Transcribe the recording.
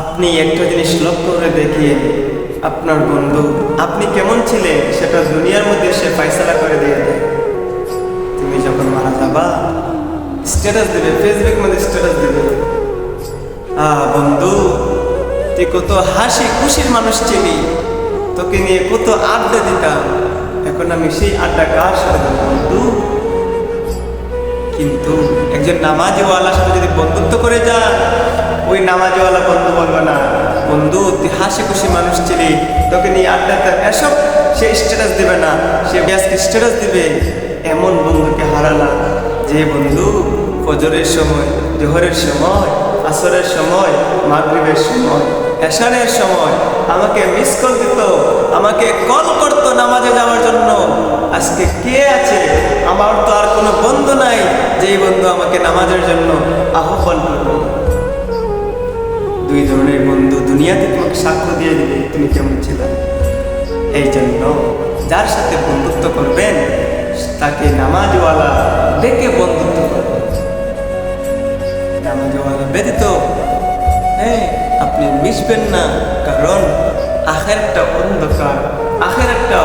আপনি একটা জিনিস লক্ষ্য করে দেখিয়ে আপনার বন্ধু, আপনি কেমন ছিলেন সেটা দুনিয়ার মধ্যে সে ফাইসলা করে দিয়ে দেয়। তুমি যখন মারা যাবা স্ট্যাটাস দেবে ফেসবুক মধ্যে স্ট্যাটাস দেবে। আহ বন্ধু, তুই কত হাসি খুশির মানুষ ছিলি, তোকে নিয়ে কত আড্ডা দিতাম। এখন আমি সেই আড্ডা কার সাথে বন্ধু? কিন্তু একজন নামাজিওয়ালার সাথে যদি বন্ধুত্ব করে যা, ওই নামাজিওয়ালা বন্ধু বন্ধু তুই হাসি খুশি মানুষ ছিলি, তোকে নিয়ে আড্ডা দিতাম এসব সে স্ট্যাটাস দেবে না, সে আজকে স্ট্যাটাস দিবে, এমন বন্ধুকে হারালাম যে বন্ধু, ফজরের সময়, জোহরের সময়, আসরের সময়, মাগরিবের সময় এশারের সময়, আমাকে মিস কল দিত, আমাকে কল করতো নামাজে যাওয়ার জন্য। আজকে কে আছে? আমার তো আর কোনো বন্ধু নাই, যেই বন্ধু আমাকে নামাজের জন্য আহ্বান করবে দুই ধরনের বন্ধু দুনিয়াতে তোমাকে সাক্ষ্য দিয়ে দিবে, তুমি কেমন ছিল? এই জন্য যার সাথে বন্ধুত্ব করবেন, তাকে নামাজওয়ালা দেখে বন্ধুত্ব করবেন। নামাজওয়ালা ব্যতীত হ্যাঁ আপনি মিশবেন না, কারণ আখের একটা অন্ধকার আখের একটা